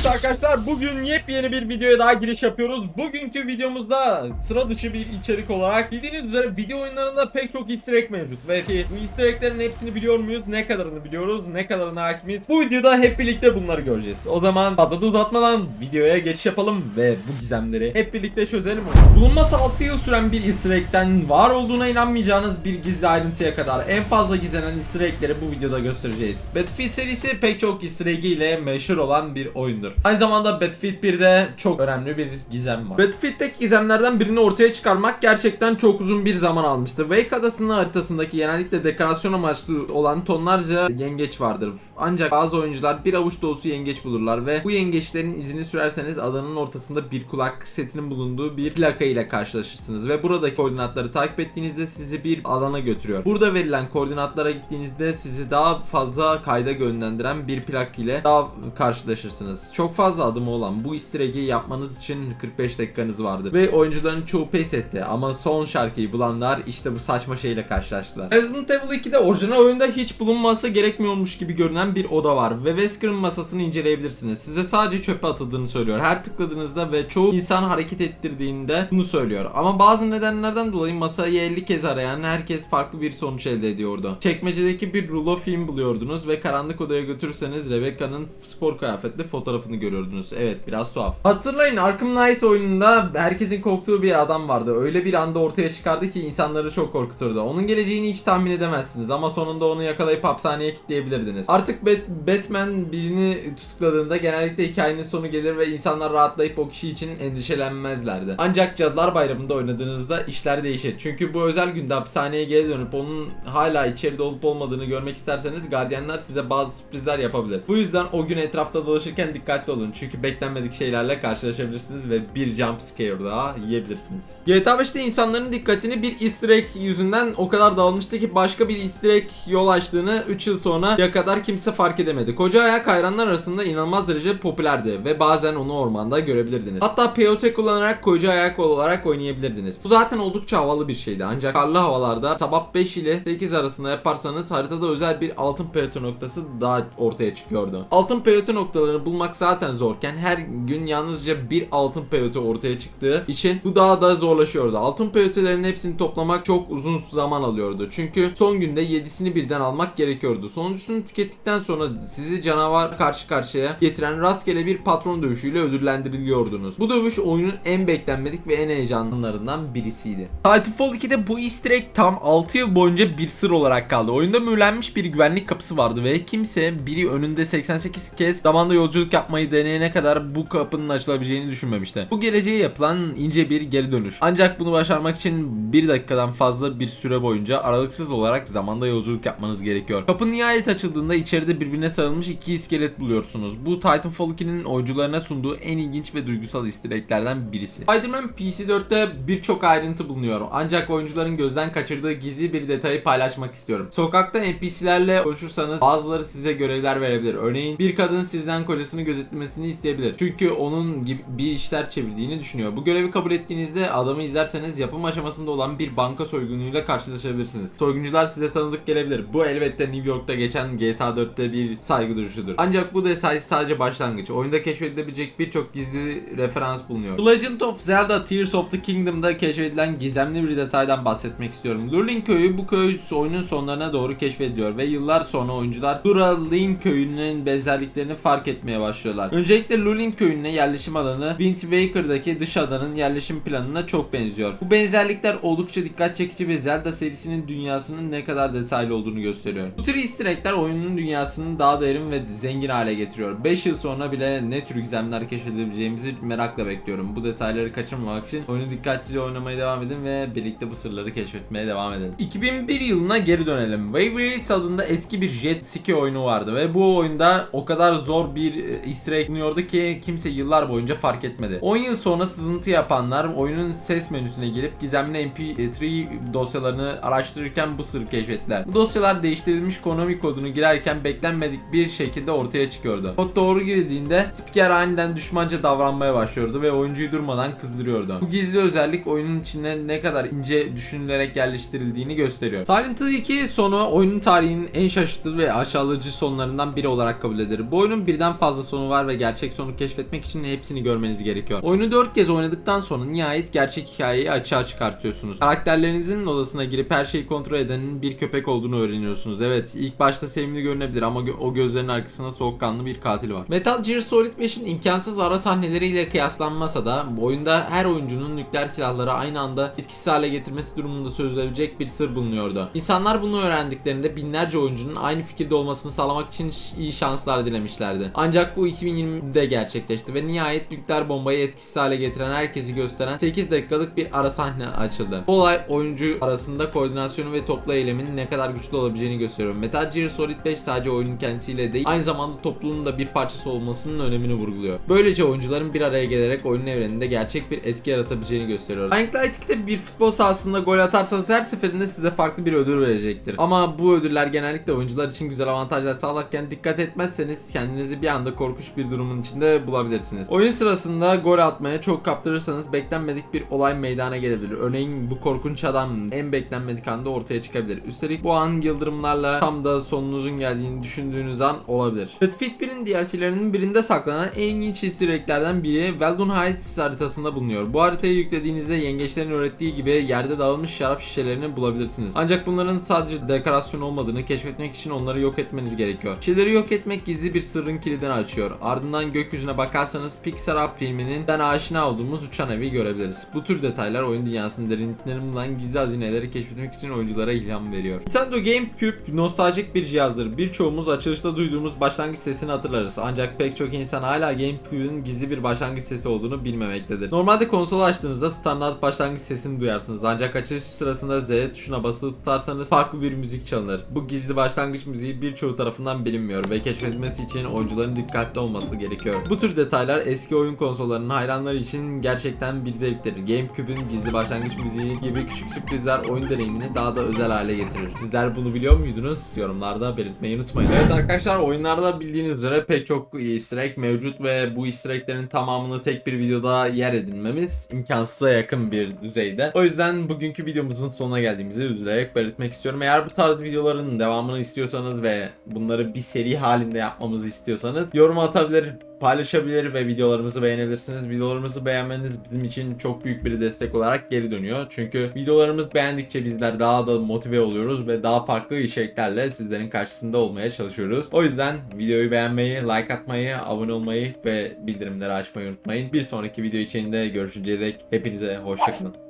Evet arkadaşlar bugün yepyeni bir videoya daha giriş yapıyoruz. Bugünkü videomuzda sıra dışı bir içerik olarak bildiğiniz üzere video oyunlarında pek çok easter egg mevcut. Ve bu easter egg'lerin hepsini biliyor muyuz? Ne kadarını biliyoruz? Ne kadarına hakimiz? Bu videoda hep birlikte bunları göreceğiz. O zaman fazla da uzatmadan videoya geçiş yapalım ve bu gizemleri hep birlikte çözelim. Bulunması 6 yıl süren bir easter egg'ten var olduğuna inanmayacağınız bir gizli ayrıntıya kadar en fazla gizlenen easter egg'leri bu videoda göstereceğiz. Battlefield serisi pek çok easter egg ile meşhur olan bir oyundur. Aynı zamanda Battlefield 1'de çok önemli bir gizem var. Battlefield'deki gizemlerden birini ortaya çıkarmak gerçekten çok uzun bir zaman almıştı. Wake adasının haritasındaki genellikle dekorasyon amaçlı olan tonlarca yengeç vardır. Ancak bazı oyuncular bir avuç dolusu yengeç bulurlar ve bu yengeçlerin izini sürerseniz adanın ortasında bir kulak setinin bulunduğu bir plaka ile karşılaşırsınız ve buradaki koordinatları takip ettiğinizde sizi bir alana götürüyor. Burada verilen koordinatlara gittiğinizde sizi daha fazla kayda yönlendiren bir plak ile daha karşılaşırsınız. Çok fazla adımı olan bu easter egg'i yapmanız için 45 dakikanız vardır ve oyuncuların çoğu pes etti ama son şarkıyı bulanlar işte bu saçma şeyle karşılaştılar. Resident Evil 2'de orijinal oyunda hiç bulunması gerekmiyormuş gibi görünen bir oda var ve Wesker'ın masasını inceleyebilirsiniz. Size sadece çöpe atıldığını söylüyor. Her tıkladığınızda ve çoğu insan hareket ettirdiğinde bunu söylüyor. Ama bazı nedenlerden dolayı masayı 50 kez arayan herkes farklı bir sonuç elde ediyordu. Çekmecedeki bir rulo film buluyordunuz ve karanlık odaya götürürseniz Rebecca'nın spor kıyafetli fotoğrafını görüyordunuz. Evet biraz tuhaf. Hatırlayın Arkham Knight oyununda herkesin korktuğu bir adam vardı. Öyle bir anda ortaya çıkardı ki insanları çok korkuturdu. Onun geleceğini hiç tahmin edemezsiniz ama sonunda onu yakalayıp hapishaneye kilitleyebilirdiniz. Artık Bat- Batman birini tutukladığında genellikle hikayenin sonu gelir ve insanlar rahatlayıp o kişi için endişelenmezlerdi. Ancak Cadılar Bayramı'nda oynadığınızda işler değişir. Çünkü bu özel günde hapishaneye geri dönüp onun hala içeride olup olmadığını görmek isterseniz gardiyanlar size bazı sürprizler yapabilir. Bu yüzden o gün etrafta dolaşırken dikkatli olun. Çünkü beklenmedik şeylerle karşılaşabilirsiniz ve bir jump scare daha yiyebilirsiniz. GTA 5'te insanların dikkatini bir easter egg yüzünden o kadar dağılmıştı ki başka bir easter egg yol açtığını 3 yıl sonra ya kadar kimse fark edemedi. Koca ayak hayranlar arasında inanılmaz derece popülerdi ve bazen onu ormanda görebilirdiniz. Hatta peyote kullanarak koca ayak olarak oynayabilirdiniz. Bu zaten oldukça havalı bir şeydi ancak karlı havalarda sabah 5 ile 8 arasında yaparsanız haritada özel bir altın peyote noktası daha ortaya çıkıyordu. Altın peyote noktalarını bulmak zaten zorken her gün yalnızca bir altın peyote ortaya çıktığı için bu daha da zorlaşıyordu. Altın peyotelerin hepsini toplamak çok uzun zaman alıyordu. Çünkü son günde 7'sini birden almak gerekiyordu. Sonuncusunu tükettikten sonra sizi canavar karşı karşıya getiren rastgele bir patron dövüşüyle ödüllendiriliyordunuz. Bu dövüş oyunun en beklenmedik ve en heyecanlılarından birisiydi. Titanfall 2'de bu easter egg tam 6 yıl boyunca bir sır olarak kaldı. Oyunda mühürlenmiş bir güvenlik kapısı vardı ve kimse biri önünde 88 kez zamanda yolculuk yapmayı deneyene kadar bu kapının açılabileceğini düşünmemişti. Bu geleceğe yapılan ince bir geri dönüş. Ancak bunu başarmak için 1 dakikadan fazla bir süre boyunca aralıksız olarak zamanda yolculuk yapmanız gerekiyor. Kapı nihayet açıldığında içeride birbirine sarılmış iki iskelet buluyorsunuz. Bu Titanfall 2'nin oyuncularına sunduğu en ilginç ve duygusal easter birisi. Spider-Man PC4'te birçok ayrıntı bulunuyor. Ancak oyuncuların gözden kaçırdığı gizli bir detayı paylaşmak istiyorum. Sokakta NPC'lerle konuşursanız bazıları size görevler verebilir. Örneğin bir kadın sizden kocasını gözetlemesini isteyebilir. Çünkü onun gibi bir işler çevirdiğini düşünüyor. Bu görevi kabul ettiğinizde adamı izlerseniz yapım aşamasında olan bir banka soygunuyla karşılaşabilirsiniz. Soyguncular size tanıdık gelebilir. Bu elbette New York'ta geçen GTA 4'te bir saygı duruşudur. Ancak bu detay sadece başlangıç. Oyunda keşfedilebilecek birçok gizli referans bulunuyor. The Legend of Zelda Tears of the Kingdom'da keşfedilen gizemli bir detaydan bahsetmek istiyorum. Lurleen köyü bu köy oyunun sonlarına doğru keşfediliyor ve yıllar sonra oyuncular Lurleen köyünün benzerliklerini fark etmeye başlıyorlar. Öncelikle Lurleen köyüne yerleşim alanı Wind Waker'daki dış adanın yerleşim planına çok benziyor. Bu benzerlikler oldukça dikkat çekici ve Zelda serisinin dünyasının ne kadar detaylı olduğunu gösteriyor. Bu tür easter egg'ler oyunun dünyasını daha derin ve zengin hale getiriyor. 5 yıl sonra bile ne tür gizemler keşfedebileceğimizi merakla bekliyorum. Bu detayları kaçırmamak için oyunu dikkatlice oynamaya devam edin ve birlikte bu sırları keşfetmeye devam edin. 2001 yılına geri dönelim. Wave Race adında eski bir jet ski oyunu vardı ve bu oyunda o kadar zor bir e, easter egg ki kimse yıllar boyunca fark etmedi. 10 yıl sonra sızıntı yapanlar oyunun ses menüsüne girip gizemli MP3 dosyalarını araştırırken bu sırrı keşfettiler. Bu dosyalar değiştirilmiş Konami kodunu girerken beklenmedik bir şekilde ortaya çıkıyordu. Kod doğru girildiğinde spiker aniden düşmanca davranmaya başlıyordu ve oyuncuyu durmadan kızdırıyordu. Bu gizli özellik oyunun içine ne kadar ince düşünülerek yerleştirildiğini gösteriyor. Silent Hill 2 sonu oyunun tarihinin en şaşırtıcı ve aşağılayıcı sonlarından biri olarak kabul edilir. Bu oyunun birden fazla sonu var ve gerçek sonu keşfetmek için hepsini görmeniz gerekiyor. Oyunu 4 kez oynadıktan sonra nihayet gerçek hikayeyi açığa çıkartıyorsunuz. Karakterlerinizin odasına girip her şeyi kontrol edenin bir köpek olduğunu öğreniyorsunuz. Evet ilk başta sevimli görünebilir ama gö- o gözlerin arkasında soğukkanlı bir katil var. Metal Gear Solid 5'in imkansız ara sahneleriyle kıyaslanmasa da oyunda her oyuncunun nükleer silahları aynı anda etkisiz hale getirmesi durumunda sözlenebilecek bir sır bulunuyordu. İnsanlar bunu öğrendiklerinde binlerce oyuncunun aynı fikirde olmasını sağlamak için iyi şanslar dilemişlerdi. Ancak bu 2020'de gerçekleşti ve nihayet nükleer bombayı etkisiz hale getiren herkesi gösteren 8 dakikalık bir ara sahne açıldı. Bu olay oyuncu arasında koordinasyonu ve toplu eylemin ne kadar güçlü olabileceğini gösteriyor. Metal Gear Solid 5 sadece oyunun kendisiyle değil aynı zamanda topluluğun da bir parçası olmasının önemini vurguluyor. Böylece oyuncuların bir araya gelerek oyunun evreninde gerçek bir etki yaratabileceğini gösteriyor. Dying Light 2'de bir futbol sahasında gol atarsanız her seferinde size farklı bir ödül verecektir. Ama bu ödüller genellikle oyuncular için güzel avantajlar sağlarken dikkat etmezseniz kendinizi bir anda korkunç bir durumun içinde bulabilirsiniz. Oyun sırasında gol atmaya çok kaptırırsanız beklenmedik bir olay meydana gelebilir. Örneğin bu korkunç adam en beklenmedik anda ortaya çıkabilir. Üstelik bu an yıldırımlarla tam da sonunuzun geldiğini düşündüğünüz an olabilir. Battlefield 1'in DLC'lerinin birinde saklanan en ilginç easter egg'lerden biri Weldon Heights haritasında bulunuyor. Bu haritayı yüklediğinizde yengeçlerin öğrettiği gibi yerde dağılmış şarap şişelerini bulabilirsiniz. Ancak bunların sadece dekorasyon olmadığını keşfetmek için onları yok etmeniz gerekiyor. Şişeleri yok etmek gizli bir sırrın kilidini açıyor. Ardından gökyüzüne bakarsanız Pixar Up filminin den aşina olduğumuz uçan evi görebiliriz. Bu tür detaylar oyun dünyasının derinliklerinden bulan gizli hazineleri keşfetmek için oyunculara ilham veriyor. Nintendo GameCube nostaljik bir cihazdır. Birçoğumuz açılışta duyduğumuz başlangıç sesini hatırlarız. Ancak pek çok insan hala GameCube'un gizli bir başlangıç sesi olduğunu bilmemektedir. Normalde konsolu açtığınızda standart başlangıç sesini duyarsınız. Ancak açılış sırasında Z tuşuna basılı tutarsanız farklı bir müzik çalınır. Bu gizli başlangıç müziği birçoğu tarafından bilinmiyor ve keşfedilmesi için oyuncuların dikkatli olması gerekiyor. Bu tür detaylar eski oyun konsollarının hayranları için gerçekten bir zevktir. GameCube'un gizli başlangıç müziği gibi küçük sürprizler oyun deneyimini daha da özel hale getirir. Sizler bunu biliyor muydunuz? Yorumlarda belirtmeyi unutmayın. Evet arkadaşlar oyunlarda bildiğiniz üzere pek çok easter egg mevcut ve bu easter egg'lerin tamamını tek bir videoda yer edinmemiz imkansıza yakın bir düzeyde. O yüzden bugünkü videomuzun sonuna geldiğimizi üzülerek belirtmek istiyorum. Eğer bu tarz videoların devamını istiyorsanız ve bunları bir seri halinde yapmamızı istiyorsanız yorum atabilir, paylaşabilir ve videolarımızı beğenebilirsiniz. Videolarımızı beğenmeniz bizim için çok büyük bir destek olarak geri dönüyor. Çünkü videolarımız beğendikçe bizler daha da motive oluyoruz ve daha farklı içeriklerle sizlerin karşısında olmaya çalışıyoruz. O yüzden videoyu beğenmeyi, like atmayı, abone olmayı ve bildirimleri açmayı unutmayın. Bir sonraki video içinde görüşünceye dek hepinize hoşçakalın.